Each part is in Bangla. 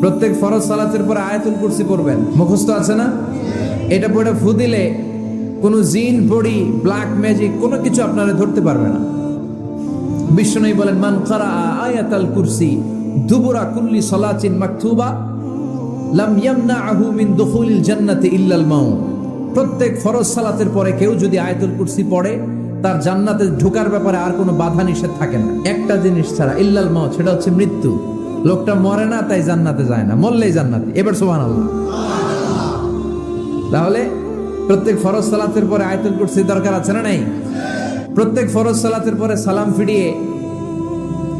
প্রত্যেক ফরজ সালাতের পরে আয়াতুল কুরসি পড়বেন। মুখস্থ আছে না? এটা পড়ে ফু দিলে কোনো জিন পড়ি ব্ল্যাক ম্যাজিক কোনো কিছু আপনারা ধরতে পারবে না। বিষ্ণু বলেন, মান কারা আয়াতাল কুরসি, দুবুরা কুল্লি সলাচিন মাকতুবা, লাম ইয়ামনাহু মিন দুখুলিল জান্নাতি ইল্লাল মাউত। প্রত্যেক ফরজ সালাতের পরে কেউ যদি আয়াতুল কুরসি পড়ে, তার জান্নাতে ঢোকার ব্যাপারে আর কোনো বাধা নিষেধ থাকে না। একটা জিনিস ছাড়া ইল্লাল মাউত, সেটা হচ্ছে মৃত্যু। লোকটা মরে না, তাই জান্নাতে যায় না। মরলেই জান্নাতে। এবার সোহান আল্লাহ তাহলে প্রত্যেক ফরজ সালাতের পরে আয়াতুল কুরসি দরকার আছে না নাই? প্রত্যেক ফরজ সালাতের পরে সালাম ফিরিয়ে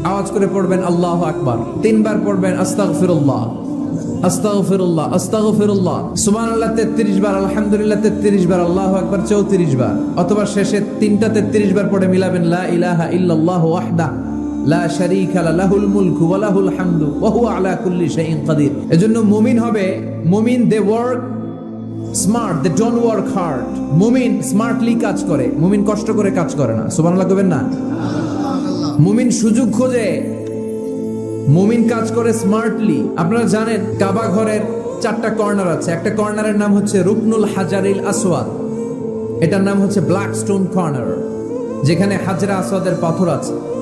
আওয়াজ করে পড়বেন, আল্লাহ আকবার। তিনবার পড়বেন, আস্তাগফিরুল্লাহ। আস্তাগফিরুল্লাহ। আস্তাগফিরুল্লাহ। সুবহানাল্লাহ 33 বার, আলহামদুলিল্লাহ 33 বার, আল্লাহু আকবার 34 বার। অথবা শেষে তিনটা 33 বার পড়ে মিলাবেন, লা ইলাহা ইল্লাল্লাহু ওয়াহদা। লা শারীকা লাহুল মুলকু ওয়া লাহুল হামদু ওয়া হুয়া আলা কুল্লি শাইইন কাদির। এজন্য মুমিন হবে, মুমিন they work smart, they don't work hard. মুমিন স্মার্টলি কাজ করে, মুমিন কষ্ট করে কাজ করে না। সুবহানাল্লাহ কবেন না? মুমিন সুযোগ খোঁজে, মুমিন কাজ করে স্মার্টলি। আপনারা জানেন, কাবা ঘরের চারটা কর্নার আছে। একটা কর্নারের নাম হচ্ছে রুকনুল হাজারিল আসওয়াদ। এটার নাম হচ্ছে ব্ল্যাক স্টোন কর্নার, যেখানে হাজরা আসওয়াদের পাথর আছে।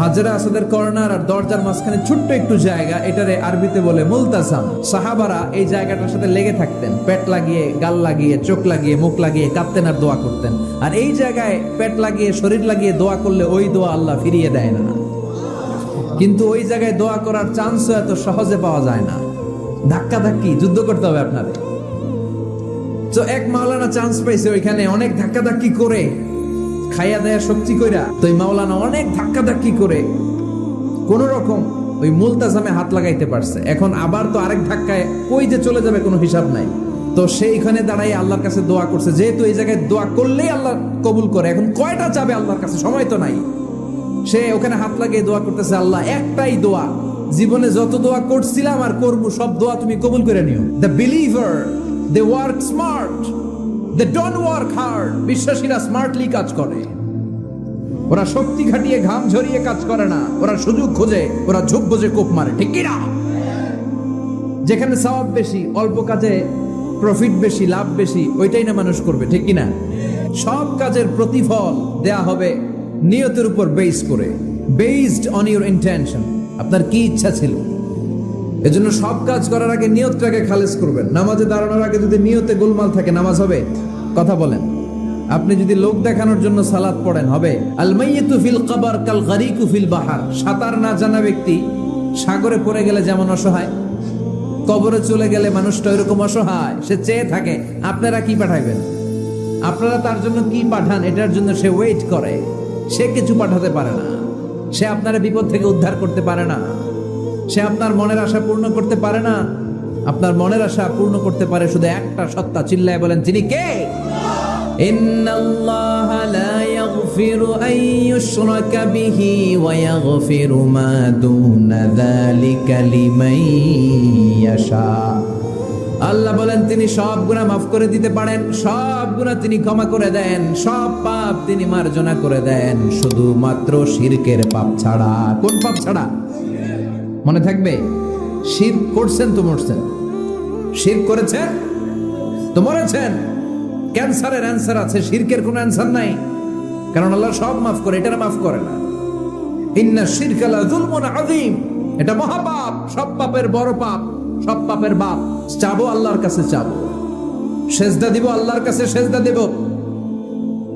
হাজরা আসাদের কর্নার আর দরজার মাঝখানে ছোট্ট একটু জায়গা, এটারে আরবিতে বলে মুলতাসাম সাহাবারা এই জায়গাটার সাথে লেগে থাকতেন। পেট লাগিয়ে, গাল লাগিয়ে, চোখ লাগিয়ে, মুখ লাগিয়ে কাঁদতেন আর দোয়া করতেন। আর এই জায়গায় পেট লাগিয়ে, শরীর লাগিয়ে দোয়া করলে ওই দোয়া আল্লাহ ফিরিয়ে দেয় না। কিন্তু ওই জায়গায় দোয়া করার চান্সও এত সহজে পাওয়া যায় না। ধাক্কা ধাক্কি যুদ্ধ করতে হবে আপনাদের। তো এক মাওলানা চান্স পাইছে ওইখানে, অনেক ধাক্কা ধাক্কি করে খাইয়া দেয়া শক্তি কইরা তো মাওলানা অনেক ধাক্কা ধাক্কি করে কোন রকম ওই মুলতাজামে হাত লাগাইতে পারছে। এখন আবার তো আরেক ধাক্কায় কই যে চলে যাবে কোনো হিসাব নাই। তো সেইখানে দাঁড়াই আল্লাহর কাছে দোয়া করছে। যেহেতু এই জায়গায় দোয়া করলেই আল্লাহ কবুল করে, এখন কয়টা যাবে আল্লাহর কাছে? সময় তো নাই। সে ওখানে হাত লাগিয়ে দোয়া করতেছে, আল্লাহ, একটাই দোয়া। জীবনে যত দোয়া করছিলাম আর করব, সব দোয়া তুমি কবুল করে নিও। The believer they work smart they don't work hard বিশ্বাসীরা smartly কাজ করে। ওরা শক্তি খাটিয়ে ঘাম ঝরিয়ে কাজ করে না। ওরা সুযোগ খোঁজে, ওরা ঝোপ বোঝে কোপ মারে। ঠিক কি না? যেখানে সওয়াব বেশি, অল্প কাজে প্রফিট বেশি, লাভ বেশি, ওইটাই না মানুষ করবে। ঠিক কি না? সব কাজের প্রতিফল দেয়া হবে নিয়তের উপর বেস করে। বেসড অন ইউর ইন্টেনশন আপনার কি ইচ্ছা ছিল? এজন্য সব কাজ করার আগে নিয়তটাকে খালেজ করবেন। নামাজে দাঁড়ানোর আগে যদি নিয়তে গোলমাল থাকে, নামাজ হবে? কথা বলেন। আপনি যদি লোক দেখানোর জন্য সালাত পড়েন, হবে? ফিল কবর কাল ফিল বাহার। সাঁতার না জানা ব্যক্তি সাগরে পড়ে গেলে যেমন অসহায়, কবরে চলে গেলে মানুষটা এরকম অসহায়, সে চেয়ে থাকে, আপনারা কি পাঠাইবেন? আপনারা তার জন্য কি পাঠান? এটার জন্য সে ওয়েট করে। সে কিছু পাঠাতে পারে না। সে আপনারা বিপদ থেকে উদ্ধার করতে পারে না। সে আপনার মনের আশা পূর্ণ করতে পারে না আপনার মনের আশা পূর্ণ করতে পারে শুধু একটা সত্তা চিল্লায় বলেন তিনি কে إن الله لا يغفر أن يشرك به ويغفر ما دون ذلك لمن يشاء আল্লাহ বলেন তিনি সব গুনাহ মাফ করে দিতে পারেন সব গুনাহ তিনি ক্ষমা করে দেন সব পাপ তিনি মার্জনা করে দেন শুধুমাত্র শিরকের পাপ ছাড়া কোন পাপ ছাড়া মনে থাকবে? শির করছেন তো মরছেন। শির করেছেন? তো মরেছেন। ক্যান্সারের অ্যান্সার আছে, শিরকের কোনো অ্যান্সার নাই। কারণ আল্লাহ সব মাফ করে এটা মাফ করে না। ইন্না শিরকালা যুলমুন আযীম। এটা মহাপাপ, সব পাপের বড় পাপ, সব পাপের বাপ। চাবো আল্লাহর কাছে চাবো। সেজদা দিব, আল্লাহর কাছে সেজদা দেব।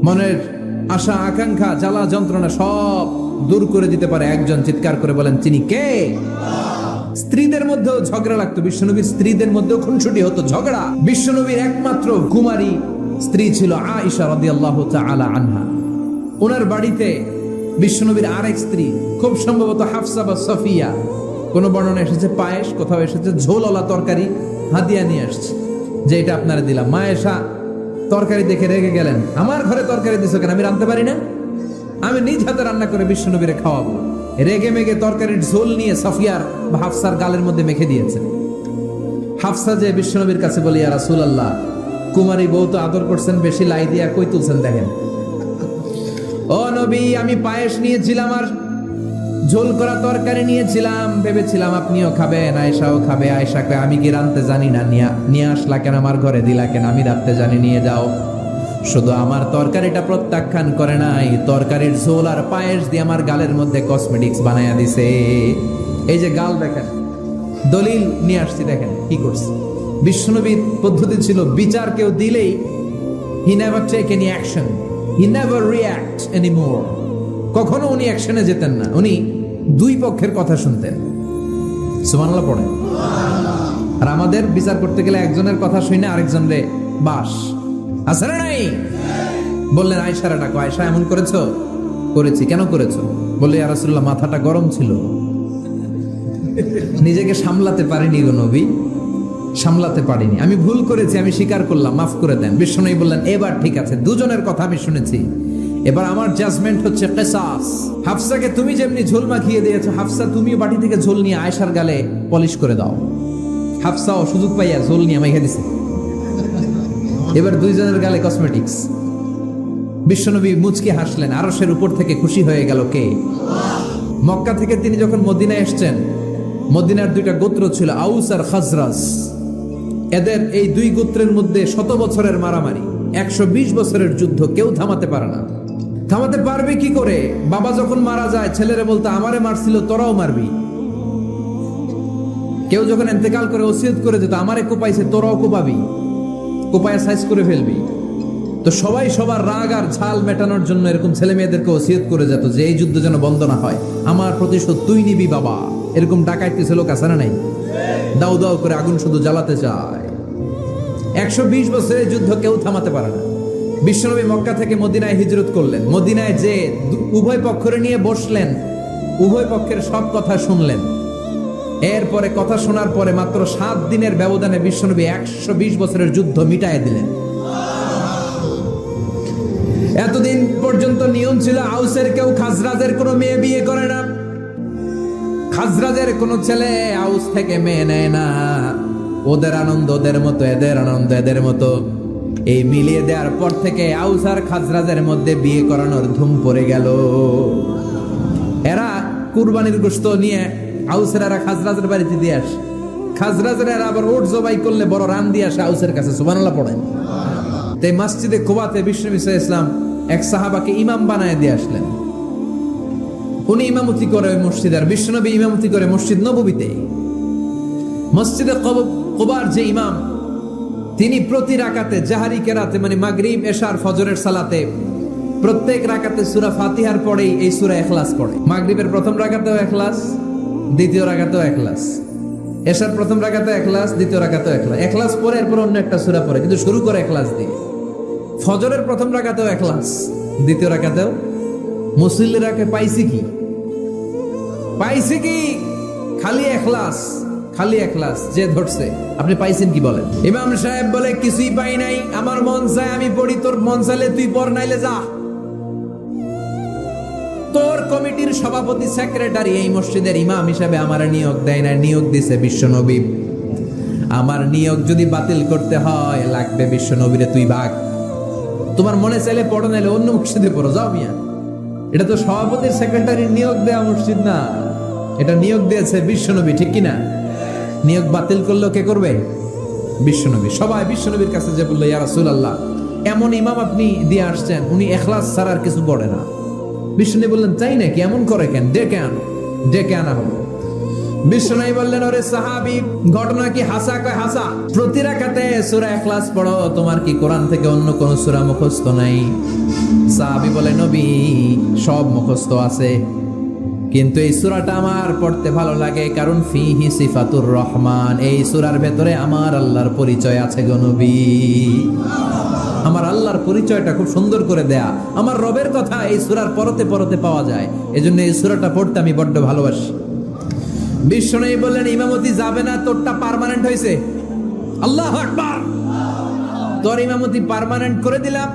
মনের আশা, আকাঙ্ক্ষা, জ্বালা, যন্ত্রণা সব দূর করে দিতে পারে একজন চিৎকার করে বলেন তিনি কে? স্ত্রীদের মধ্যেও ঝগড়া লাগতো। বিশ্বনবীর স্ত্রীদের মধ্যেও খুনসুটি হতো, ঝগড়া। বিশ্বনবীর একমাত্র কুমারী স্ত্রী ছিল আয়েশা রাদিয়াল্লাহু তাআলা আনহা। ওনার বাড়িতে বিশ্বনবীর আরেক স্ত্রী, খুব সম্ভবত হাফসা বা সফিয়া। কোন বর্ণনা এসেছে? পায়েস, কোথাও এসেছে? ঝোলওয়ালা তরকারি, হাদিয়া নিয়ে আসছে। যে এটা আপনারা দিলাম। মায়েশা তরকারি দেখে রেগে গেলেন। আমার ঘরে তরকারি দিছো কেন? আমি রাঁধতে পারি না? আমি নিজ হাতে রান্না করে বিশ্বনবীরে খাওয়াবো। রেগে মেগে তরকারির ঝোল নিয়ে সাফিয়ার বা হাফসার গালের মধ্যে মেখে দিয়েছে। হাফসা যে বিশ্বনবীর কাছে বলি আর রাসুল আল্লাহ কুমারী বউ তো আদর করছেন, বেশি লাই দিয়া কই তুলছেন দেখেন? ও নবী, আমি পায়েস নিয়েছিলাম আর ঝোল করা তরকারি নিয়েছিলাম, ভেবেছিলাম আপনিও খাবেন আয়সাও খাবে। আয়সা কয়, আমি কি রানতে জানি না, নিয়া- আসলা কেন, আমার ঘরে দিলা কেন, আমি রাখতে জানি, নিয়ে যাও। শুধু আমার তরকারিটা প্রত্যাখ্যান করে নাই, তরকারির ঝোল আর পায়েস দিয়ে আমার গালের মধ্যে কসমেটিক্স বানায়া দিছে। এই যে গাল দেখেন, দলিল নিয়ে আসছি, দেখেন কি করছে। বিশ্বনবীর পদ্ধতি ছিল, বিচার কেউ দিলেই he never take any action he never react any more কখনো উনি অ্যাকশনে যেতেন না। উনি দুই পক্ষের কথা শুনতেন। সুমানাল্লাহ পড়ে আর আমাদের বিচার করতে গেলে একজনের কথা শুনে আরেকজনের বাস, আছে না নাই? বললেন আয়সারা ডাকো আয়সা এমন করেছ? করেছি। কেন করেছ? বললে আরাসুল্লাহ মাথাটা গরম ছিল। নিজেকে সামলাতে পারিনি গো নবী, সামলাতে পারিনি। আমি ভুল করেছি, আমি স্বীকার করলাম, মাফ করে দেন। বিষ্ণু বললেন, এবার ঠিক আছে, দুজনের কথা আমি শুনেছি। এবার আমার জাজমেন্ট হচ্ছে কেসাস। হাফসাকে তুমি যেমনি ঝোল মাখিয়ে দিয়েছ, হাফসা তুমিও বাটি থেকে ঝোল নিয়ে আয়সার গালে পলিশ করে দাও। হাফসাও সুযোগ পাইয়া ঝোল নিয়ে মাইখে দিছে। এবার দুইজনের গালে কসমেটিক্স বিশ্বনবী মুচকি হাসলেন, আরশের উপর থেকে খুশি হয়ে গেল কে? মক্কা থেকে তিনি যখন মদিনায় এসছেন, মদিনার দুইটা গোত্র ছিল আউস আর খাজরাস এদের এই দুই গোত্রের মধ্যে শত বছরের মারামারি, একশো বিশ বছরের যুদ্ধ কেউ থামাতে পারে না। থামাতে পারবে কি করে? বাবা যখন মারা যায়, ছেলেরা বলতে, আমারে মারছিল, তোরাও মারবি। কেউ যখন এতেকাল করে ওসিয়ত করে যেত আমারে কোপাইছে, তোরাও কোপাবি। কোপায় সাইজ করে ফেলবি। তো সবাই সবার রাগ আর ঝাল মেটানোর জন্য এরকম ছেলে মেয়েদেরকে ওসিয়ত করে যেত যে এই যুদ্ধ যেন বন্ধ না হয়। আমার প্রতিশোধ তুই নিবি, বাবা। এরকম ডাকাইতেছে লোক আছে না নাই? দাউ দাও করে আগুন শুধু জ্বালাতে চায়। একশো বিশ বছরের যুদ্ধ কেউ থামাতে পারে না। বিশ্বনবী মক্কা থেকে মদিনায় হিজরত করলেন। মদিনায় যে উভয় পক্ষরে নিয়ে বসলেন, উভয় পক্ষের সব কথা শুনলেন। এরপরে কথা শোনার পরে মাত্র সাত দিনের ব্যবধানে বিশ্বনবী একশো বিশ বছরের যুদ্ধ মিটায় দিলেন। এতদিন পর্যন্ত নিয়ম ছিল আউসের কেউ খাজরাজের কোনো মেয়ে বিয়ে করে না। খাজরাজের কোনো ছেলে আউস থেকে মেয়ে নেয় না। ওদের আনন্দ ওদের মতো, এদের আনন্দ এদের মতো। এই মিলিয়ে দেওয়ার পর থেকে আউস আর খাজরাজের মধ্যে বিয়ে করানোর ধুম পড়ে গেল। এরা কুরবানির গোস্ত নিয়ে আউসের এরা খাজরাজের বাড়িতে দিয়ে আসে। খাজরাজের এরা আবার ওট জবাই করলে বড় রান দিয়ে আসে আউসের কাছে সুবানাল্লাহ পড়েন। তাই মসজিদে কোবাতে ইসা ইসলাম এক সাহাবাকে ইমাম বানায় দিয়ে আসলেন। উনি ইমামতি করে ওই মসজিদ আর বিশ্বনবী ইমামতি করে মসজিদ নবীতে মসজিদে কব- কোবার যে ইমাম তিনি প্রতি রাকাতে জাহারি কেরাতে মানে মাগরিব, এশার, ফজরের সালাতে প্রত্যেক রাকাতে সুরা ফাতিহার পরেই এই সুরা এখলাস পড়ে। মাগরিবের প্রথম রাকাতেও এখলাস দ্বিতীয় রাকাতেও এখলাস এশার প্রথম রাকাতে এখলাস দ্বিতীয় রাকাতেও এখলাস এখলাস পরে এরপর অন্য একটা সুরা পড়ে, কিন্তু শুরু করে এখলাস দিয়ে। ফজরের প্রথম রাকাতেও এখলাস দ্বিতীয় রাকাতেও। মুসল্লিরাকে পাইছি কি? পাইছি কি? খালি এখলাস খালি এখলাস যে ধরছে, আপনি পাইছেন কি বলেন? ইমাম সাহেব বলে, কিছুই পাই নাই, আমার মন চায় আমি পড়ি, তোর মন চাইলে তুই পড়, নাইলে যা। তোর কমিটির সভাপতি সেক্রেটারি এই মসজিদের ইমাম হিসাবে আমার নিয়োগ দেয় না নিয়োগ দিছে বিশ্বনবী আমার নিয়োগ যদি বাতিল করতে হয়, লাগবে বিশ্বনবীরে তুই ভাগ তোমার মনে চাইলে পড়ো, নাইলে অন্য মসজিদে পড়ো, যাও মিয়া। এটা তো সভাপতির সেক্রেটারির নিয়োগ দেওয়া মসজিদ না। এটা নিয়োগ দিয়েছে বিশ্বনবী ঠিক কিনা? নিয়োগ বাতিল করলেও কে করবে? বিশ্বনবী। সবাই বিশ্বনবীর কাছে যে বলল, ইয়া রাসূলুল্লাহ, এমন ইমাম আপনি দিয়ে আসছেন, উনি এখলাস ছাড়া আর কিছু পড়ে না। বিশ্বনবী বললেন, তাই নাকি? এমন করে কেন? ডেকে আনো, ডেকে আনা হলো। বিশ্বনবী বললেন, ওরে সাহাবি, ঘটনা কি হাসা কয় হাসা? প্রতি রাকাতে সূরা ইখলাস পড়ো, তোমার কি কোরআন থেকে অন্য কোন সূরা মুখস্থ নাই? সাহাবি বলে, নবী, সব মুখস্থ আছে। কিন্তু এই সুরাটা আমার পড়তে ভালো লাগে, কারণ ফিহি সিফাতুর রহমান। এই সুরার ভেতরে আমার আল্লাহর পরিচয় আছে গো নবী। আমার আল্লাহর পরিচয়টা খুব সুন্দর করে দেয়া। আমার রবের কথা এই সূরার পরতে পরতে পাওয়া যায়। এজন্য এই সুরাটা পড়তে আমি বড্ড ভালোবাসি। বিশ্বনবী বললেন, ইমামতি যাবে না, তোরটা পার্মানেন্ট হয়েছে আল্লাহ আকবার। তোর ইমামতি পার্মানেন্ট করে দিলাম।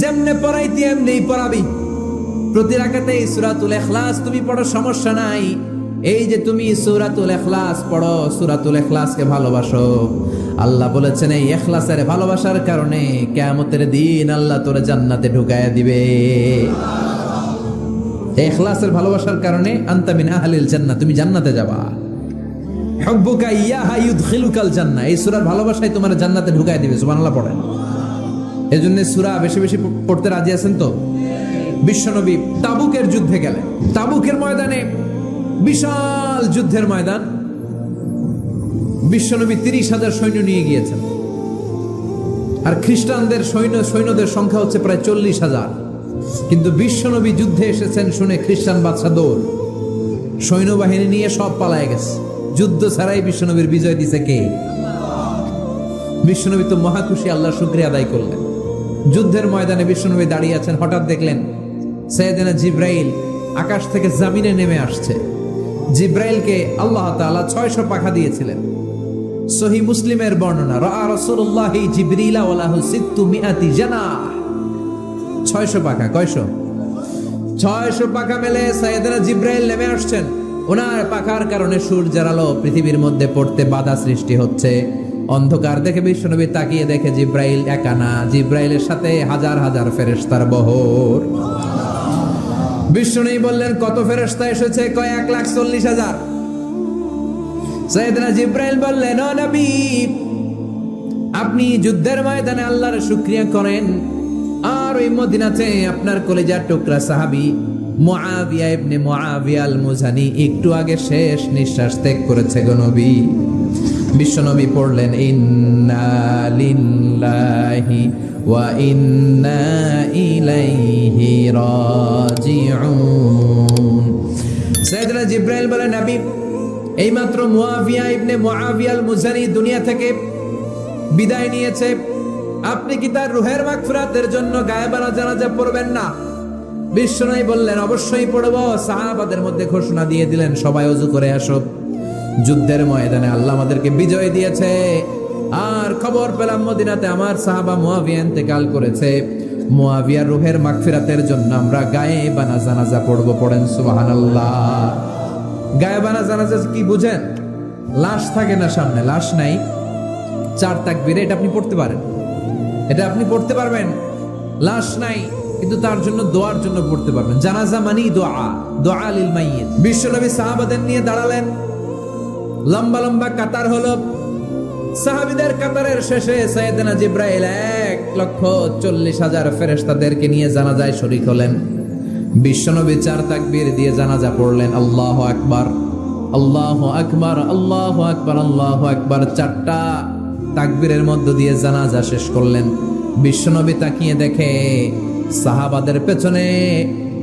যেমনে পড়াইতি এমনি পড়াবি। প্রতি রাখাতে সুরাতুল এখলাস তুমি পড়ো, সমস্যা নাই। এই যে তুমি সুরাতুল এখলাস পড়ো, সুরাতুল এখলাসকে ভালোবাসো। আল্লাহ বলেছেন, এই এখলাসের ভালোবাসার কারণে কেয়ামতের দিন আল্লাহ তোরে জান্নাতে ঢুকায় দিবে। এখলাসের ভালোবাসার কারণে আন্তামিন আহলিল জান্নাত তুমি জান্নাতে যাবা। হব্বুকা ইয়াহা ইউদখিলুকাল জান্নাহ, এই সূরার ভালোবাসায় তোমার জান্নাতে ঢুকায় দিবে, সুবহানাল্লাহ পড়েন। এই জন্য সূরা বেশি বেশি পড়তে রাজি আছেন তো? বিশ্বনবী তাবুকের যুদ্ধে গেলেন। তাবুকের ময়দানে বিশাল যুদ্ধের ময়দান। বিশ্বনবী তিরিশ হাজার সৈন্য নিয়ে গিয়েছেন। আর খ্রিস্টানদের সৈন্য, সৈন্যদের সংখ্যা হচ্ছে প্রায় চল্লিশ হাজার। কিন্তু বিশ্বনবী যুদ্ধে এসেছেন শুনে খ্রিস্টান বাদশা দৌড়। সৈন্যবাহিনী নিয়ে সব পালায় গেছে। যুদ্ধ ছাড়াই বিশ্বনবীর বিজয় দিছে কে? বিশ্বনবী তো মহাখুশি আল্লাহ শুক্রিয়া আদায় করলেন। যুদ্ধের ময়দানে বিশ্বনবী দাঁড়িয়ে আছেন। হঠাৎ দেখলেন সৈয়দিনা জিব্রাইল আকাশ থেকে জামিনে নেমে আসছে। জিব্রাইলকে আল্লাহ তাআলা ছয়শো পাখা দিয়েছিলেন। সহি মুসলিমের বর্ণনা রা রাসূলুল্লাহ জিবরিলা ওয়ালাহু সিত্তু মিআতি জানাহ। ছয়শো পাখা, কয়শো? ছয়শো পাখা মেলে সাইয়েদনা জিব্রাইল নেমে আসছেন। ওনার পাখার কারণে সূর্যের আলো পৃথিবীর মধ্যে পড়তে বাধা সৃষ্টি হচ্ছে। অন্ধকার দেখে বিশ্বনবী তাকিয়ে দেখে জিব্রাইল একানা জিব্রাইলের সাথে হাজার হাজার ফেরেশতার বহর। বিষ্ণু বললেন, কত ফেরেশতা এসেছে? কয়, এক লাখ চল্লিশ হাজার। সৈয়দনা জিব্রাইল বললেন, ও নবী, আপনি যুদ্ধের ময়দানে আল্লাহর শুক্রিয়া করেন। আর ওই মদিনাতে আপনার কলেজার টুকরা সাহাবি মুআবিয়া ইবনে মুআবিয়া আল মুজানি একটু আগে শেষ নিঃশ্বাস ত্যাগ করেছে গো নবী। বিশ্বনবী পড়লেন, ইন্না লিল্লাহি ওয়া ইন্না ইলাইহি রাজিউন। সাইয়েদনা জিব্রাইল বলেন নবী এইমাত্র মুআবিয়া ইবনে মুআবিয়া আল মুজানি দুনিয়া থেকে বিদায় নিয়েছে। আপনি কি তার রুহের মাগফিরাতের জন্য গায়েবানা জানাজা পড়বেন না? বিশ্বনবী বললেন, অবশ্যই পড়ব। সাহাবাদের মধ্যে ঘোষণা দিয়ে দিলেন, সবাই অজু করে আসো যুদ্ধের ময়দানে আল্লাহ আমাদেরকে বিজয় দিয়েছে। আর খবর পেলাম মদিনাতে আমার সাহাবা মুয়াবিয়া ইন্তেকাল করেছে। মুয়াবিয়ার রুহের মাগফিরাতের জন্য আমরা গায়ে বানা জানাজা পড়ব, পড়েন সুবহানাল্লাহ। গায়ে বানা জানাজা কি বুঝেন? লাশ থাকে না সামনে, লাশ নাই। চার তাকবীরে এটা আপনি পড়তে পারেন। এটা আপনি পড়তে পারবেন। লাশ নাই, কিন্তু তার জন্য, দোয়ার জন্য পড়তে পারবেন। জানাজা মানি দোয়া দোয়া লিল মাইয়িত। বিশ্বনবী সাহাবাদের নিয়ে দাঁড়ালেন। লম্বা লম্বা কাতার হলো। সাহাবিদের কাতারের শেষে সৈয়দনা জিব্রাইল এক লক্ষ চল্লিশ হাজার ফেরেশতাদেরকে নিয়ে জানাজায় শরিক হলেন। বিশ্বনবী চার তাকবীর দিয়ে জানাজা পড়লেন। আল্লাহ আকবার আল্লাহ আকবার আল্লাহ আকবার আল্লাহ আকবার। চারটা তাকবীরের মধ্য দিয়ে জানাজা শেষ করলেন। বিশ্বনবী তাকিয়ে দেখে সাহাবাদের পেছনে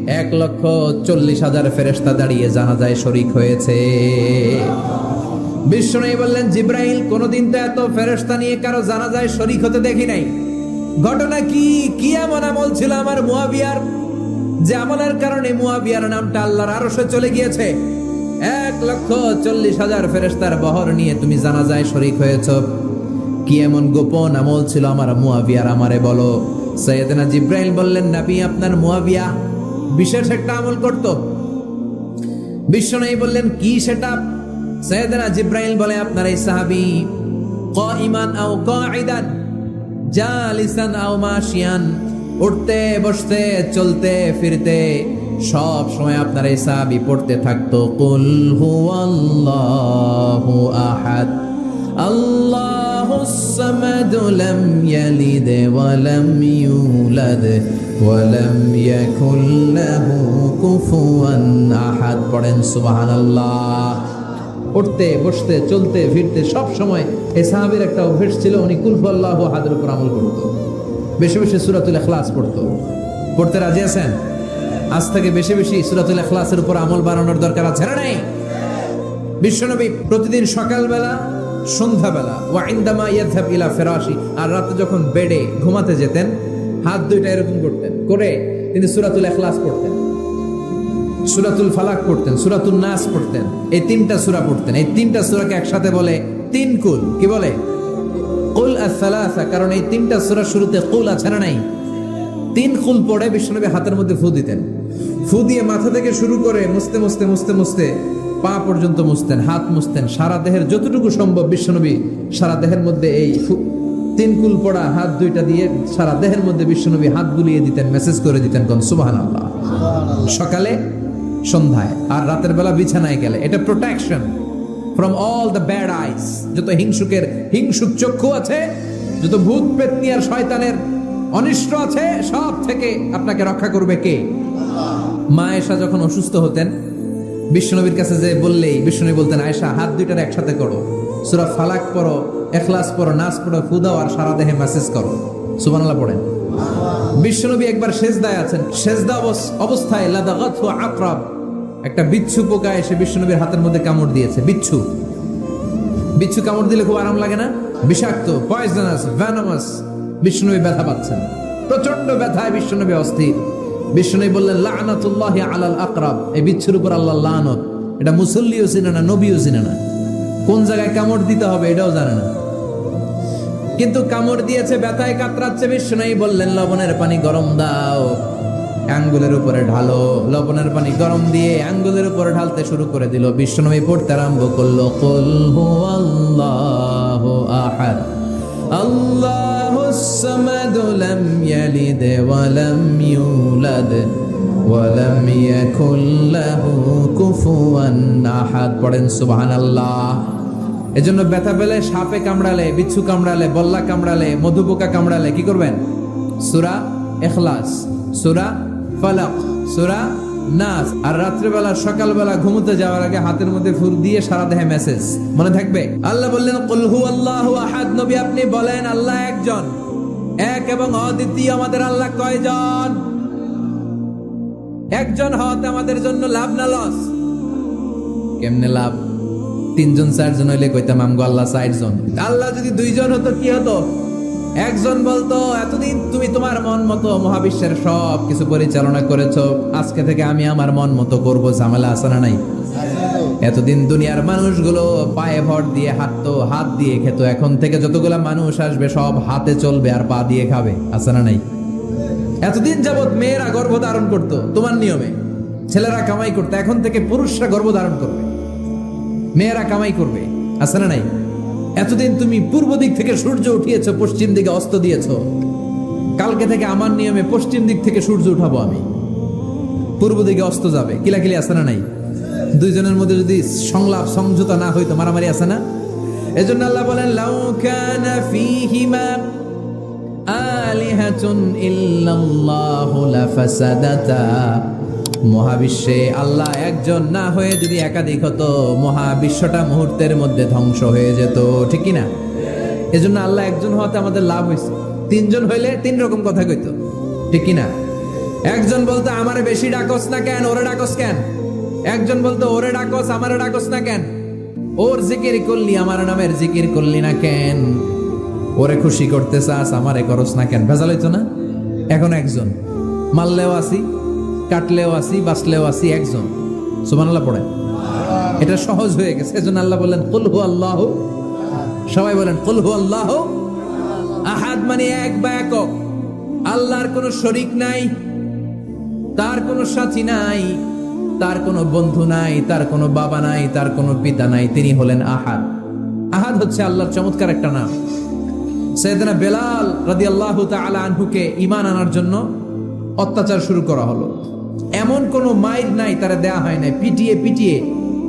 এক লক্ষ চল্লিশ হাজার ফেরেস্তা দাঁড়িয়ে জানাজায় শরিক হয়েছে। বিশ্বনবী বললেন, জিব্রাইল, কোনোদিন তো এত ফেরেস্তা নিয়ে কারও জানাজায় শরিক হতে দেখি নাই। ঘটনা কি? কি এমন আমল ছিল আমার মুয়াবিয়ার? যে আমলের কারণে মুয়াবিয়ার নামটা আল্লাহর আরশে চলে গিয়েছে। এক লক্ষ চল্লিশ হাজার ফেরেস্তার বহর নিয়ে তুমি জানাজায় শরিক হয়েছ। কি এমন গোপন আমল ছিল আমার মুয়াবিয়ার? আমারে বলো। সৈয়দনা জিব্রাইল বললেন, নাবি, আপনার মুয়াবিয়া বিশেষ একটা আমল করত। বিশ্বনবী বললেন, কি সেটা? সৈয়দনা জিব্রাইল বলে, আপনার এই সাহাবি ক ইমান আও ক আইদান যা লিসান আও মাশিয়ান, উঠতে, বসতে, চলতে, ফিরতে, সব সময় আপনার এই সাহাবি পড়তে থাকতো। কুল হুয়াল্লাহু আহাদ আল্লাহুস সামাদ লাম ইয়ালিদ ওয়া লাম ইউলাদ, ওয়া লাম ইয়াকুল লাহু কুফুয়ান আহাদ। পড়েন সুবহানাল্লাহ। উঠতে বসতে, চলতে, ফিরতে সব সময় এই সাহাবীর একটা অভ্যেস ছিল, উনি কুলফাল্লাহু আহাদের উপর আমল করতো। বেশি বেশি সূরাতুল ইখলাস পড়তো। পড়তে রাজি আছেন? আজ থেকে বেশি বেশি সূরাতুল ইখলাসের উপর আমল বাড়ানোর দরকার আছে না নাই? বিশ্বনবী প্রতিদিন সকালবেলা, সন্ধ্যাবেলা ওয়াইন্দামা ইয়াদহাব ইলা ফেরাসি আর রাতে যখন বেডে ঘুমাতে যেতেন, হাত দুইটা এরকম করতেন, করে তিনি সূরাতুল ইখলাস পড়তেন। সূরাতুল ফালাক পড়তেন সুরাতুল নাস পড়তেন, এই তিনটা সূরা পড়তেন। এই তিনটা সূরাকে একসাথে বলে তিন কুল, কি বলে? কুল আসালাসা কারণ এই তিনটা সূরা শুরুতে কুল আছে না নাই? তিন কুল পড়ে বিশ্বনবী হাতের মধ্যে ফু দিতেন। ফু দিয়ে মাথা থেকে শুরু করে মুছতে মুছতে মুছতে মুছতে পা পর্যন্ত মুছতেন, হাত মুছতেন, সারা দেহের যতটুকু সম্ভব বিশ্বনবী সারা দেহের মধ্যে এই তিন কুল পড়া, হাত দুইটা দিয়ে সারা দেহের মধ্যে বিশ্বনবী হাত বুলিয়ে দিতেন মেসেজ করে দিতেন, কোন আল্লাহ সকালে সন্ধ্যায়, আর রাতের বেলা বিছানায় গেলে। এটা protection from all the bad eyes যত হিংসুকের হিংসুক চক্ষু আছে, যত ভূত, পেতনি আর শয়তানের অনিষ্ট আছে, সব থেকে আপনাকে রক্ষা করবে কে? মা এসা যখন অসুস্থ হতেন বিষ্ণনবীর কাছে যে বললেই বিষ্ণনবী বলতেন, আয়েশা, হাত দুইটার একসাথে করো। সুরা ফালাক পড়ো, এখলাস পড়ো, নাচ পড়ো ফুদাও আর সারা দেহে মেসেজ করো। সুবহানাল্লাহ পড়েন। বিশ্বনবী একবার সেজদায় আছেন। অবস- অবস্থায়, লাদাগাতহু আকরাব। একটা বিচ্ছু পোকা এসে বিশ্বনবীর হাতের মধ্যে কামড় দিয়েছে, বিচ্ছু। বিচ্ছু কামড় দিলে খুব আরাম লাগে না? বিষাক্ত পয়জনাস ভ্যানামাস বিষ্ণুনবী ব্যথা পাচ্ছেন। প্রচণ্ড ব্যথায় বিষ্ণুনবী অস্থির। বিষ্ণুনবী বললেন, লানাতুল্লাহ আলাল আকরাব। এই বিচ্ছুর উপর আল্লাহ লানত। এটা মুসল্লিও চিনে না, নবীও চিনে না। কোন জায়গায় কামড় দিতে হবে এটাও জানে না। কিন্তু কামড় দিয়েছে, ব্যথায় কাতরাচ্ছে বিষ্ণুই বললেন, লবণের পানি গরম দাও। আঙ্গুলের উপরে ঢালো, লবণের পানি গরম দিয়ে আঙ্গুলের উপরে ঢালতে শুরু করে দিল। বিষ্ণুনবী পড়তে আরম্ভ করল, কুল হুয়াল্লাহু আহাদ আল্লাহুস সামাদ লাম ইয়ালিদ ওয়া লাম ইউলাদ, ওয়া লাম ইয়াকুল লাহু কুফুয়ান আহাদ। পড়েন, সুবহানাল্লাহ। এজন্য ব্যথা পেলে সাপে কামড়ালে, বিচ্ছু কামড়ালে, বল্লা কামড়ালে, মধুপোকা কামড়ালে কি করবেন? সুরা এখলাস সুরা ফালাক। সুরা নাস। আর রাত্রেবেলা, সকালবেলা ঘুমোতে যাওয়ার আগে হাতের মধ্যে ফুল দিয়ে সারা দেহে মেসেজ মনে থাকবে? আল্লাহ বললেন আল্লাহু আহাদ। নবী আপনি বলেন, আল্লাহ একজন। এক এবং অদ্বিতীয় আমাদের আল্লাহ কয়জন? একজন হওয়াতে আমাদের জন্য লাভ না লস কেমনে লাভ? তিনজন, চারজন হইলে কইতাম, আমগো আল্লাহ চারজন। আল্লাহ যদি দুইজন হতো, কি হতো? একজন বলতো, এতদিন তুমি তোমার মন মতো মহাবিশ্বের সব কিছু পরিচালনা করেছ। আজকে থেকে আমি আমার মন মতো করব, ঝামেলা আছে না নাই? এতদিন দুনিয়ার মানুষগুলো পায়ে ভর দিয়ে হাঁটতো, হাত দিয়ে খেত। এখন থেকে যতগুলা মানুষ আসবে, সব হাতে চলবে আর পা দিয়ে খাবে। আছে না নাই? এতদিন যাবৎ মেয়েরা গর্ভ ধারণ করতো, তোমার নিয়মে। ছেলেরা কামাই করতো, এখন থেকে পুরুষরা গর্ভ ধারণ করবে। মেয়েরা কামাই করবে। আছে না নাই? এতদিন তুমি পূর্ব দিক থেকে সূর্য উঠিয়েছো, পশ্চিম দিকে অস্ত দিয়েছ। কালকে থেকে আমার নিয়মে পশ্চিম দিক থেকে সূর্য উঠাবো আমি। পূর্ব দিকে অস্ত যাবে। কিলাকিলি আছে না নাই? দুইজনের মধ্যে যদি সংলাপ, সমঝোতা না হইতো মারামারি আছে না? এজন্য আল্লাহ বলেন, লাউ কানা ফীহিমা আলিহাতুন ইল্লাল্লাহু লাফাসাদাতা। মহাবিশ্বে আল্লাহ একজন না হয়ে যদি একাধিক হতো মহাবিশ্বটা মুহূর্তের মধ্যে ধ্বংস হয়ে যেত, ঠিক না এজন্য আল্লাহ একজন হওয়াতে আমাদের লাভ হয়েছে। তিনজন হইলে তিন রকম কথা কইতো, ঠিক না একজন বলতো, আমারে বেশি ডাকস না কেন, ওরে ডাকস কেন? একজন বলতো, ওরে ডাকস, আমারে ডাকস না কেন? ওর জিকির করলি, আমার নামের জিকির করলি না কেন? ওরে খুশি করতে চাস, আমারে করস না কেন? ভেজাল হইতো না? এখন একজন। মারলেও আসি, কাটলেও আসি, বাঁচলেও আসি, একজন। সুবহানাল্লাহ পড়ে এটা সহজ হয়ে গেছে, এজন্য আল্লাহ বললেন, কুল হু আল্লাহ। সবাই বলেন, কুল হু আল্লাহ আহাদ মানে এক বা একক। আল্লাহর কোনো শরিক নাই, তার কোনো সাথী নাই, তার কোনো বন্ধু নাই, তার কোনো বাবা নাই, তার কোনো পিতা নাই, তিনি হলেন আহাদ। আহাদ হচ্ছে আল্লাহর চমৎকার একটা নাম। সৈয়দনা বেলাল রাদি আল্লাহ আনহুকে ইমান আনার জন্য অত্যাচার শুরু করা হলো। এমন কোনো মাইর নাই তারা দেয়া হয় নাই। পিটিয়ে পিটিয়ে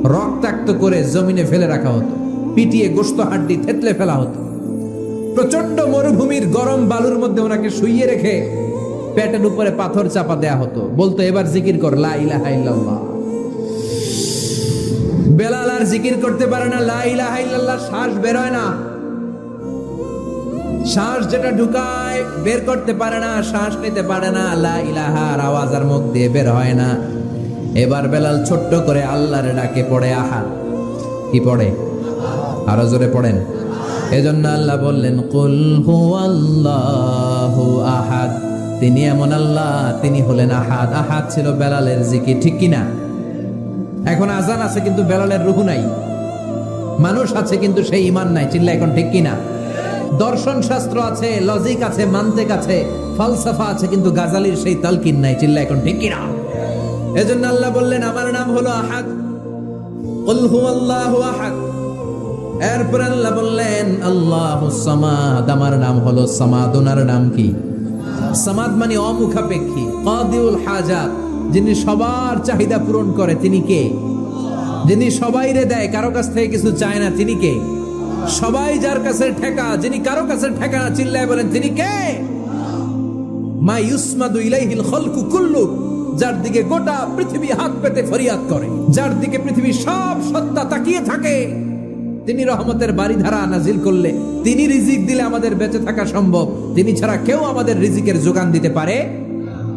রক্তাক্ত করে জমিনে ফেলে রাখা হতো। পিটিয়ে গোস্ত হাড্ডি থেতলে ফেলা হতো। প্রচণ্ড মরুভূমির গরম বালুর মধ্যে ওনাকে শুইয়ে রেখে পেটের উপরে পাথর চাপা দেয়া হতো। বলতো, এবার জিকির কর, লা ইলাহা ইল্লাল্লাহ। বেলাল আর জিকির করতে পারে না, লা ইলাহা ইল্লাল্লাহ, শ্বাস বেরোয় না। শ্বাস যেটা ঢুকায়, বের করতে পারে না, শ্বাস নিতে পারে না, লা ইলাহার আওয়াজ আর মুখ দিয়ে বের হয় না। এবার বেলাল ছোট্ট করে আল্লাহরে ডাকে পড়ে আহাদ কি পড়ে? আরও জোরে পড়েন। এজন্য আল্লাহ বললেন, কুল হু আল্লাহু আহাদ। তিনি এমন আল্লাহ, তিনি হলেন আহাদ। আহাদ ছিল বেলালের জিকি ঠিক কিনা এখন আজান আছে, কিন্তু বেলালের রুহু নাই। মানুষ আছে, কিন্তু সেই ইমান নাই। চিল্লা এখন ঠিক কিনা দর্শন শাস্ত্র আছে লজিক আছে, মান্তেক আছে ফালসাফা আছে, কিন্তু গাজালির সেই তালকিন নাই চিল্লা এখন ঠিক কিনা? এজন্য আল্লাহ বললেন, আমার নাম হলো আহাদ। আল্লাহ বললেন আমার নাম হলো সামাদ। নাম কি? সামাদ মানে অমুখাপেক্ষী, কাদিউল হাজাত, যিনি সবার চাহিদা পূরণ করে, তিনি কে? যিনি সবাইরে দেয়, কারও কাছ থেকে কিছু চায় না, তিনি কে? সবাই যার কাছে ঠেকা, যিনি কারও কাছে ঠেকা না, চিল্লায় বলেন, তিনি কে? মা ইউসমাদু ইলাইহিল খলকু কুল্লু, যার দিকে গোটা পৃথিবী হাত পেতে ফরিয়াদ করে, যার দিকে পৃথিবী সব সত্তা তাকিয়ে থাকে। তিনি রহমতের বাড়ি ধারা নাজিল করলে, তিনি রিজিক দিলে আমাদের বেঁচে থাকা সম্ভব। তিনি ছাড়া কেউ আমাদের রিজিকের যোগান দিতে পারে?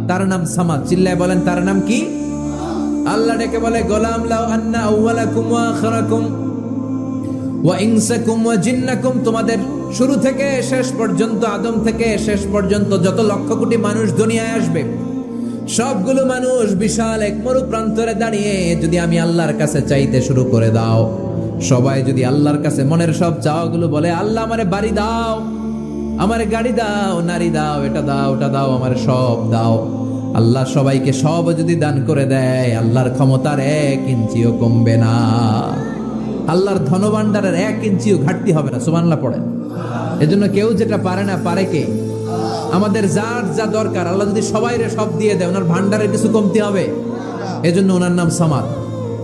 তার নাম সামাদ। চিল্লায় বলেন, তার নাম কি? আল্লাহ ডেকে বলে, গোলাম লাউ আন্না আউওয়ালাকুম ওয়া আখিরাকুম। জিন্নাকুম তোমাদের শুরু থেকে শেষ পর্যন্ত, আদম থেকে শেষ পর্যন্ত যত লক্ষ কোটি মানুষ দুনিয়ায় আসবে, সবগুলো মানুষ বিশাল এক মরু প্রান্তরে দাঁড়িয়ে যদি আমি আল্লাহর কাছে চাইতে শুরু করে দাও। সবাই যদি আল্লাহর কাছে মনের সব চাওয়াগুলো বলে, আল্লাহ আমারে বাড়ি দাও, আমারে গাড়ি দাও, নারী দাও, এটা দাও, ওটা দাও, আমার সব দাও। আল্লাহ সবাইকে সব যদি দান করে দেয়, আল্লাহর ক্ষমতার এক ইঞ্চিও কমবে না। আল্লাহর ধনভাণ্ডারের এক ইঞ্চিও ঘাটতি হবে না সুমানলা পড়ে। এজন্য কেউ যেটা পারে না, পারে কে? আমাদের যার যা দরকার, আল্লাহ যদি সবাইরে সব দিয়ে দেয়, ওনার ভান্ডারের কিছু কমতি হবে। এজন্য ওনার নাম সামাদ।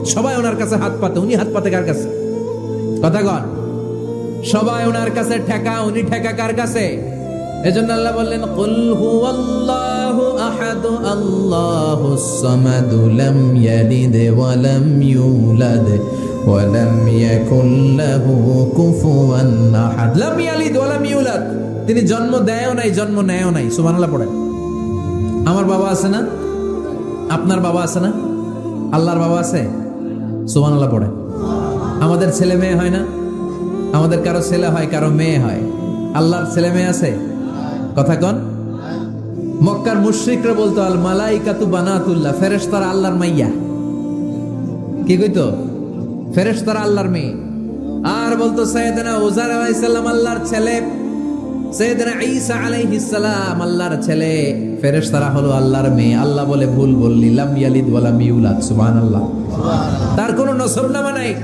সবাই ওনার কাছে হাত পাতে, উনি হাত পাতে কার কাছে? কথা কন। সবাই ওনার কাছে ঠেকা, উনি ঠেকা কার কাছে? এজন্য আল্লাহ বললেন, কুল হুয়াল্লাহু আহাদ আল্লাহুস সামাদ লাম ইয়ালিদ ওয়া লাম ইউলাদ। ইয়াকুল লাহু কুফুয়ান আহাদ। লাম ইয়ালিদ ওয়া লাম ইউলাদ। তিনি জন্ম দেয়ও নাই, জন্ম নেয়ও নাই। সুবহানাল্লাহ পড়েন। আমার বাবা আছে না? আপনার বাবা আছে না? আল্লাহর বাবা আছে? সুবহানাল্লাহ পড়েন। আমাদের ছেলে মেয়ে হয় না? আমাদের কারও ছেলে হয়, কারও মেয়ে হয়। আল্লাহর ছেলে মেয়ে আছে? কথা কন। মক্কার মুশরিকরা বলতো আল মালাইকাতু বানাতুল্লাহ, ফেরেশতারা আল্লাহর মাইয়া। কি কইতো? ফেরেশতারা আল্লাহর মেয়ে। আর বলতো সৈয়দনা উজার আলাইহিস আল্লাহর ছেলে। সৈয়দনা ঈসা আলাইহিস সালাম আল্লাহর ছেলে। ফেরেশতারা হলো আল্লাহর মেয়ে। আল্লাহ বলে, ভুল বললি। লাম ইয়ালিদ ওয়া লাম ইউলাদ। সুবহানাল্লাহ। তার কোনো নসবনামা নাই।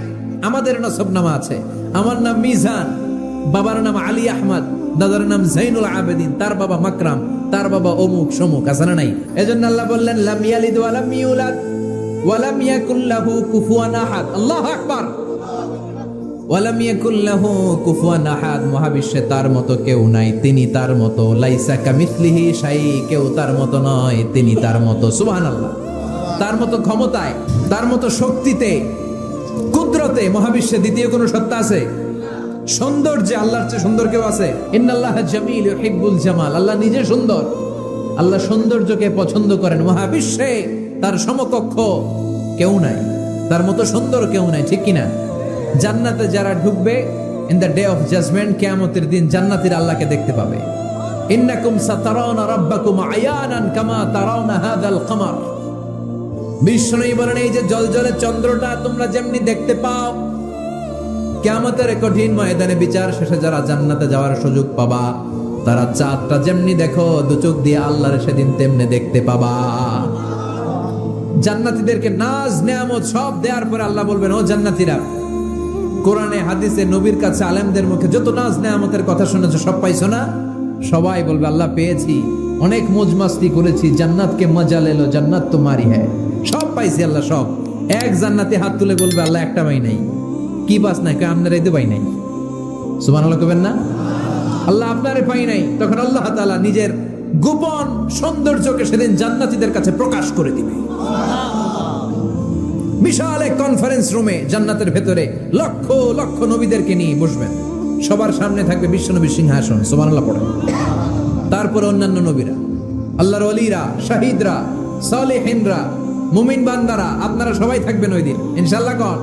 আমাদের নসবনামা আছে। আমার নাম মিজান, বাবার নাম আলী আহমদ, দাদার নাম জাইনুল আবেদিন, তার বাবা মাকরাম, তার বাবা অমুক সমুক আছে না নাই? এজন্য আল্লাহ বললেন, লাম ইয়ালিদ ওয়া লাম ইউলাদ ওয়া লাম ইয়াকুল লাহু কুফুয়ান আহাদ। আল্লাহু আকবার। ওয়া লাম ইয়াকুল লাহু কুফুয়ান আহাদ। মহাবিশ্বে তার মতো কেউ নাই, তিনি তার মতো। লাইসা কামিথলিহি শাই, কেউ তার মতো নয়, তিনি তার মতো। সুবহানাল্লাহ। তার মতো ক্ষমতায়, তার মতো শক্তিতে, কুদরতে মহাবিশ্বে দ্বিতীয় কোনো সত্তা আছে? সৌন্দর্যে আল্লাহর চেয়ে সুন্দর কেউ আছে? ইন্নাল্লাহ জামিল ইউহিব্বুল জামাল। আল্লাহ নিজে সুন্দর। আল্লাহ সৌন্দর্যকে পছন্দ করেন মহাবিশ্বে। তার সমকক্ষ কেউ নাই। তার মতো সুন্দর কেউ নাই, ঠিক কিনা? জান্নাতে যারা ঢুকবে in the day of judgement কিয়ামতের দিন জান্নাতীরা আল্লাহকে দেখতে পাবে। ইন্নাকুম সাতারাউনা রাব্বাকুম আয়ানান কামা তারাউনা হাদাল কামার। বিষ্ণু বলেন, এই যে জল জলে চন্দ্রটা তোমরা যেমনি দেখতে পাও কেমতের কঠিন ময়দানে বিচার শেষে যারা জান্নাতে যাওয়ার সুযোগ পাবা, তারা চাঁদটা যেমনি দেখো দু চোখ দিয়ে আল্লাহর সেদিন তেমনি দেখতে পাবা। জান্নাতীদেরকে নাজ, নেয়ামত সব দেওয়ার পরে আল্লাহ বলবেন, ও জান্নাতীরা, কোরআনে, হাদিসে, নবীর কাছে আলেমদের মুখে যত নাজ, নেয়ামতের কথা শুনেছো, সব পাইছো না? সবাই বলবে, আল্লাহ পেয়েছি, অনেক মজমাস্তি করেছি, জান্নাতকে মজা লেলো জান্নাত তোমারই হ্যাঁ সব পাইছি আল্লাহ, সব। এক জান্নাতে হাত তুলে বলবে, আল্লাহ একটা পাই নাই। কি বাস নাই? কই আপনারাই তো পাই নাই। সুমান আল্লাহ কবেন না? আল্লাহ আপনারে পাই নাই। তখন আল্লাহ তাআলা নিজের গোপন সৌন্দর্যকে সেদিন জান্নাতীদের কাছে প্রকাশ করে দিবে। বিশাল এক কনফারেন্স রুমে জান্নাতের ভেতরে লক্ষ লক্ষ নবীদেরকে নিয়ে বসবেন। সবার সামনে থাকবে বিশ্বনবী সিংহাসন, সুবহানাল্লাহ পড়ে তারপরে অন্যান্য নবীরা, আল্লাহর অলিরা শাহিদরা, সালেহিনরা, মুমিন বান্দারা, আপনারা সবাই থাকবেন ওই দিন। ইনশাল্লাহ কন?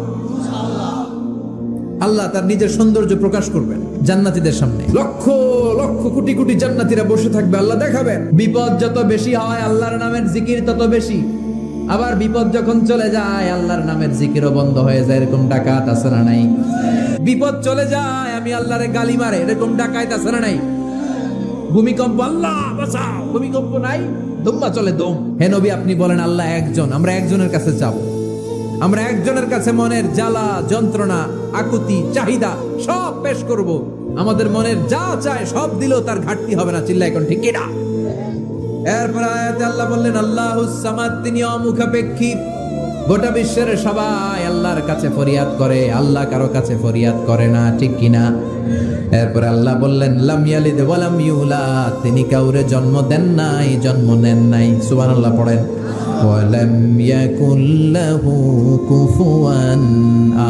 আল্লাহ তার নিজের সৌন্দর্য প্রকাশ করবেন জান্নাতীদের সামনে। লক্ষ লক্ষ কোটি কোটি জান্নাতীরা বসে থাকবে, আল্লাহ দেখাবেন। বিপদ যত বেশি হয়, আল্লাহর নামের জিকির তত বেশি। আবার বিপদ যখন চলে যায়, আল্লাহর নামের জিকিরও বন্ধ হয়ে যায়, এরকম ডাকাত আছে না নাই? বিপদ চলে যায়, আমি আল্লাহরে গালি মারে, এরকম ডাকাইতে আছে না নাই? ভূমিকম্প, আল্লাহ ভূমিকম্প নাই দুম্বা চলে দম হে নবী, আপনি বলেন, আল্লাহ একজন, আমরা একজনের কাছে যাব। আমরা একজনের কাছে মনের জ্বালা, যন্ত্রণা, আকুতি, চাহিদা সব পেশ করব। আমাদের মনের যা চায় সব দিলেও তার ঘাটতি হবে না চিল্লা এখন ঠিক কিনা এরপর আয়াতে আল্লাহ বললেন, আল্লাহ সামাদ, তিনি অমুখাপেক্ষী গোটা বিশ্বের সবাই আল্লাহর কাছে ফরিয়াদ করে, আল্লাহ কারও কাছে ফরিয়াদ করে না, ঠিক কিনা এরপর আল্লাহ বললেন, লাম ইয়ালিদ ওয়ালাম ইউলাদ, তিনি কাউরে জন্ম দেন নাই, জন্ম নেন নাই। সুবহানাল্লাহ পড়েন কুফুয়ান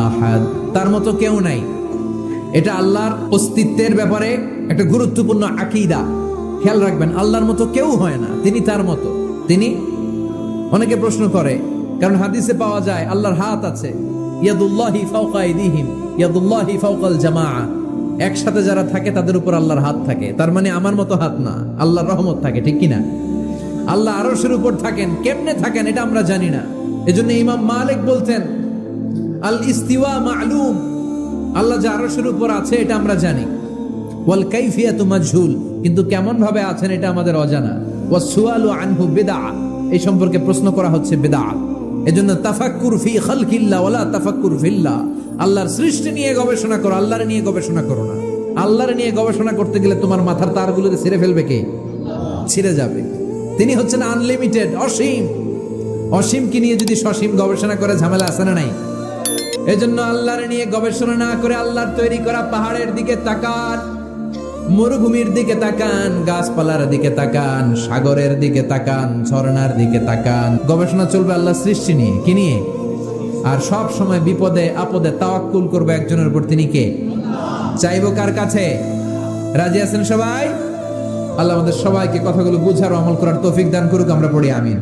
আহাদ। তার মতো কেউ নাই। এটা আল্লাহর অস্তিত্বের ব্যাপারে একটা গুরুত্বপূর্ণ আকীদা। খেয়াল রাখবেন, আল্লাহর মতো কেউ হয় না, তিনি তার মতো। তিনি অনেকে প্রশ্ন করে, কারণ হাদিসে পাওয়া যায়, আল্লাহর হাত আছে জামাআ। একসাথে যারা থাকে, তাদের উপর আল্লাহর হাত থাকে। তার মানে আমার মতো হাত না, আল্লাহর রহমত থাকে, ঠিক কিনা? আল্লাহ আরশের উপর থাকেন, কেমনে থাকেন এটা আমরা জানি না। এজন্য ইমাম মালিক বলতেন আল ইস্তিওয়া মালুম, আল্লাহ যে আরশের উপর আছে, এটা আমরা জানি। ওয়াল কাইফিয়াতু মাজহুল, কিন্তু কেমন ভাবে আছেন এটা আমাদের অজানা। ওয়াস সুআলু আনহু এই সম্পর্কে প্রশ্ন করা হচ্ছে বিদআ। এজন্য তাফাক্কুর ফি খালকিল্লাহ ওয়ালা তাফাক্কুর ফিল্লাহ। আল্লাহর সৃষ্টি নিয়ে গবেষণা করো, আল্লাহর নিয়ে গবেষণা করো না। আল্লাহর নিয়ে গবেষণা করতে গেলে তোমার মাথার তারগুলোতে ছিঁড়ে ফেলবে কে? ছিঁড়ে যাবে। তিনি হচ্ছেন আনলিমিটেড অসীম। অসীমকে নিয়ে যদি সসীম গবেষণা করে, ঝামেলা আছে না নাই? এজন্য আল্লাহর নিয়ে গবেষণা না করে, আল্লাহর তৈরি করা পাহাড়ের দিকে তাকান। মরুভূমির দিকে তাকান, গাছপালার দিকে তাকান, সাগরের দিকে তাকান, ঝর্ণার দিকে তাকান। গবেষণা চলবে আল্লাহ সৃষ্টি নিয়ে, কি নিয়ে? আর সব সময় বিপদে, আপদে তাওয়াক্কুল করবে একজনের উপর তিনি কে? চাইব কার কাছে? রাজি আছেন সবাই? আল্লাহ আমাদের সবাইকে কথাগুলো বুঝার আমল করার তৌফিক দান করুক, আমরা পড়ি, আমিন।